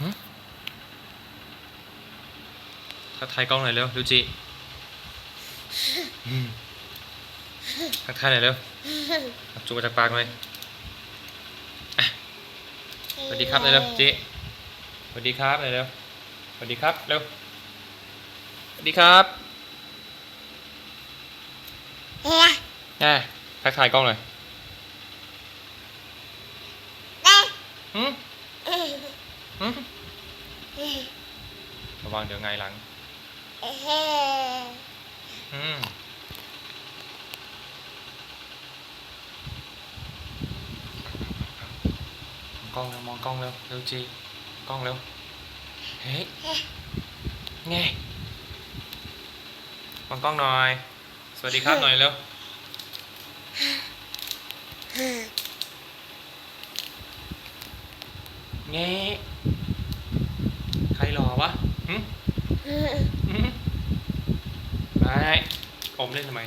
หึทักทายกล้องหน่อยเร็ว ดูจิอืมทักทายหน่อยเร็วเอาจูบมาจากปากหน่อยอะสวัสดีครับหน่อยเร็วจิสวัสดีครับหน่อยเร็วสวัสดีครับเร็วสวัสดีครับเฮ้ยแง่ทักทายกล้องหน่อยเระวังเดี๋ยวไงายหลังเอ้ยอืมมองกล้องเร็วมองกล้องเร็วเร็วจีกล้องเร็วเฮ้ยไงมองกล้องหน่อย สวัสดีครับหน่อยเร็ว เงี้ใครหล่อวะหึหึไปอมเล่นทำไม